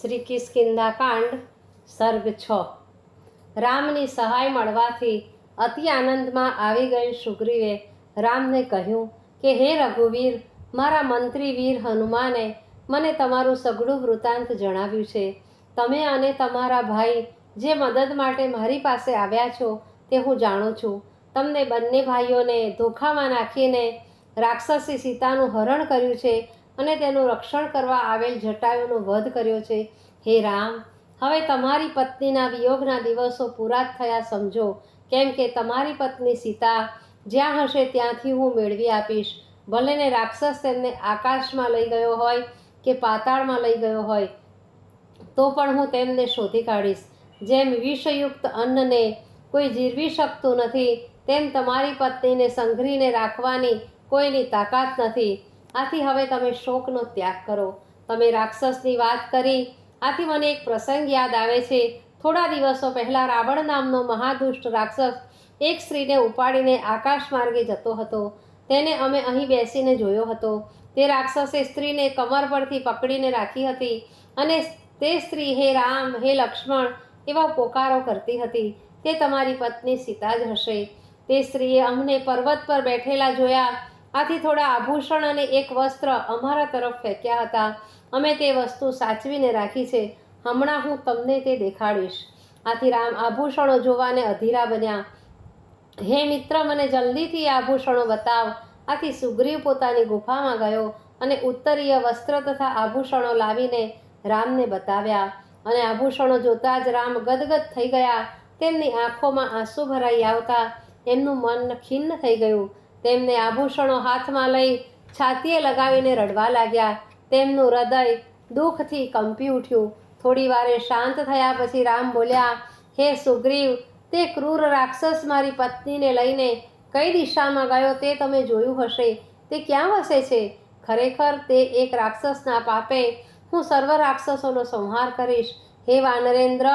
શ્રી કિસ્કિંદા કાંડ સર્ગ છ. રામની સહાય મળવાથી અતિ આનંદમાં આવી ગઈ સુગ્રીવે રામને કહ્યું કે, હે રઘુવીર, મારા મંત્રી વીર હનુમાને મને તમારું સઘળું વૃત્તાંત જણાવ્યું છે. તમે અને તમારા ભાઈ જે મદદ માટે મારી પાસે આવ્યા છો તે હું જાણું છું. તમને બંને ભાઈઓને ધોખામાં નાખીને રાક્ષસી સીતાનું હરણ કર્યું છે અને તેનું રક્ષણ કરવા આવેલ જટાયુનો વધ કર્યો છે. હે રામ, હવે તમારી પત્નીના વિયોગના દિવસો પૂરા થયા સમજો. કેમ કે તમારી પત્ની સીતા જ્યાં હશે ત્યાંથી હું મેળવી આપીશ. ભલે ને રાક્ષસ તેમને આકાશમાં લઈ ગયો હોય કે પાતાળમાં લઈ ગયો હોય, તો પણ હું તેમને શોધી કાઢીશ. જેમ વિષયુક્ત અન્નને કોઈ જીરવી શકતું નથી, તેમ તમારી પત્નીને સંઘરીને રાખવાની કોઈની તાકાત નથી. આથી હવે તમે શોકનો ત્યાગ કરો. તમે રાક્ષસની વાત કરી. આથી મને એક પ્રસંગ યાદ આવે છે. થોડા દિવસો પહેલાં રાવણ નામનો મહાદુષ્ટ રાક્ષસ એક સ્ત્રીને ઉપાડીને આકાશ માર્ગે જતો હતો. તેને અમે અહીં બેસીને જોયો હતો. તે રાક્ષસે સ્ત્રીને કમર પરથી પકડીને રાખી હતી અને તે સ્ત્રી હે રામ, હે લક્ષ્મણ એવા પોકારો કરતી હતી. તે તમારી પત્ની સીતા જ હશે. તે સ્ત્રીએ અમને પર્વત પર બેઠેલા જોયા. આથી થોડા આભૂષણ અને એક વસ્ત્ર અમારા તરફ ફેંક્યા હતા. અમે તે વસ્તુ સાચવીને રાખી છે. હમણાં હું તમને તે દેખાડીશ. આથી રામ આભૂષણો જોવાને અધીરા બન્યા. હે મિત્ર, મને જલ્દીથી આભૂષણો બતાવ. આથી સુગ્રીવ પોતાની ગુફામાં ગયો અને ઉત્તરીય વસ્ત્ર તથા આભૂષણો લાવીને રામને બતાવ્યા. અને આભૂષણો જોતાં જ રામ ગદગદ થઈ ગયા. તેમની આંખોમાં આંસુ ભરાઈ આવતા. એમનું મન ખિન્ન થઈ ગયું. તેમને આભૂષણો હાથમાં લઈ છાતીએ લગાવીને રડવા લાગ્યા. તેમનું હૃદય દુઃખથી કંપી ઉઠ્યું. થોડી વારે શાંત થયા પછી રામ બોલ્યા, હે સુગ્રીવ, તે ક્રૂર રાક્ષસ મારી પત્નીને લઈને કઈ દિશામાં ગયો તે તમે જોયું હશે. તે ક્યાં વસે છે? ખરેખર તે એક રાક્ષસના પાપે હું સર્વ રાક્ષસોનો સંહાર કરીશ. હે વાનરેન્દ્ર,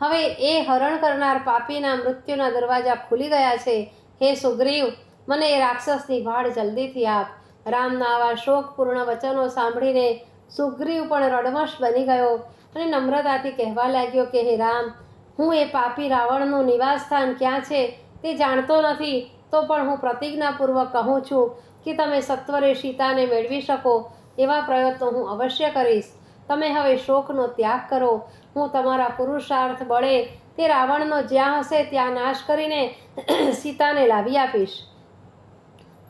હવે એ હરણ કરનાર પાપીના મૃત્યુના દરવાજા ખુલી ગયા છે. હે સુગ્રીવ મને એ રાક્ષસની વાળ જલ્દીથી આપ. રામના આવા શોકપૂર્ણ વચનો સાંભળીને સુગ્રીવ પણ રડમશ બની ગયો અને નમ્રતાથી કહેવા લાગ્યો કે, હે રામ, હું એ પાપી રાવણનું નિવાસસ્થાન ક્યાં છે તે જાણતો નથી. તો પણ હું પ્રતિજ્ઞાપૂર્વક કહું છું કે તમે સત્વરે સીતાને મેળવી શકો. એવા પ્રયત્નો હું અવશ્ય કરીશ. તમે હવે શોકનો ત્યાગ કરો. હું તમારા પુરુષાર્થ બળે તે રાવણનો જ્યાં હશે ત્યાં નાશ કરીને સીતાને લાવી આપીશ.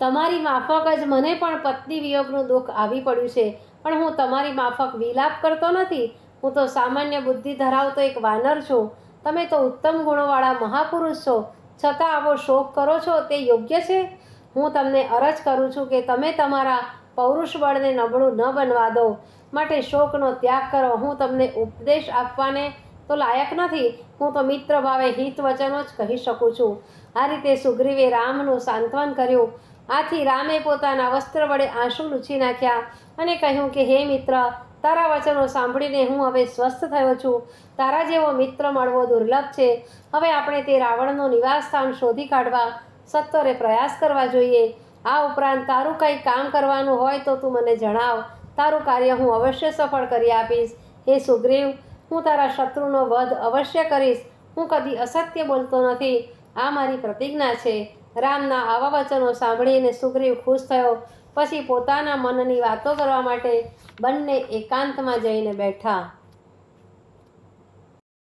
તમારી માફક જ મને પણ પત્ની વિયોગનું દુઃખ આવી પડ્યું છે. પણ હું તમારી માફક વિલાપ કરતો નથી. હું તો સામાન્ય બુદ્ધિ ધરાવતો એક વાનર છું. તમે તો ઉત્તમ ગુણોવાળા મહાપુરુષ છો. છતાં આવો શોક કરો છો તે યોગ્ય છે? હું તમને અરજ કરું છું કે તમે તમારા પૌરુષ બળને નબળું ન બનવા દો. માટે શોકનો ત્યાગ કરો. હું તમને ઉપદેશ આપવાને તો લાયક નથી. હું તો મિત્ર ભાવે હિત વચનો જ કહી શકું છું. આ રીતે સુગ્રીવે રામનું સાંત્વન કર્યું. આથી રામે પોતાના વસ્ત્ર વડે આંસુ લૂછી નાખ્યા અને કહ્યું કે, હે મિત્ર, તારા વચનો સાંભળીને હું હવે સ્વસ્થ થયો છું. તારા જેવો મિત્ર મળવો દુર્લભ છે. હવે આપણે તે રાવણનું નિવાસસ્થાન શોધી કાઢવા સત્વરે પ્રયાસ કરવા જોઈએ. આ ઉપરાંત તારું કંઈ કામ કરવાનું હોય તો તું મને જણાવ. તારું કાર્ય હું અવશ્ય સફળ કરી આપીશ. હે સુગ્રીવ, હું તારા શત્રુનો વધ અવશ્ય કરીશ. હું કદી અસત્ય બોલતો નથી. આ મારી પ્રતિજ્ઞા છે. રામના આવા વચનો સાંભળીને સુગ્રીવ ખુશ થયો. પછી પોતાના મનની વાતો કરવા માટે બંને એકાંતમાં જઈને બેઠા.